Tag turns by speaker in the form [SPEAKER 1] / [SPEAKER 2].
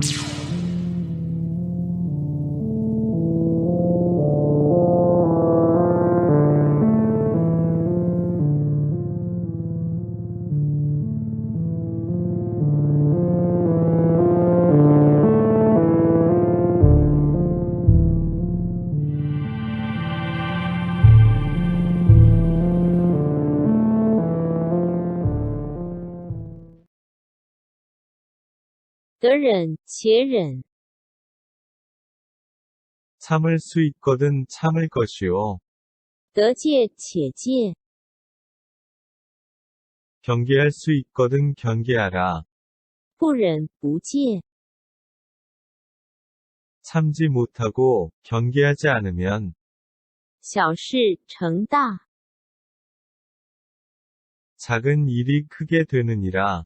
[SPEAKER 1] you. 得忍且忍，
[SPEAKER 2] 참을 수 있거든 참을 것이요.
[SPEAKER 1] 得戒且戒，
[SPEAKER 2] 경계할 수 있거든 경계하라.
[SPEAKER 1] 不忍不戒，
[SPEAKER 2] 참지 못하고 경계하지 않으면
[SPEAKER 1] 小事成大，
[SPEAKER 2] 작은 일이 크게 되느니라.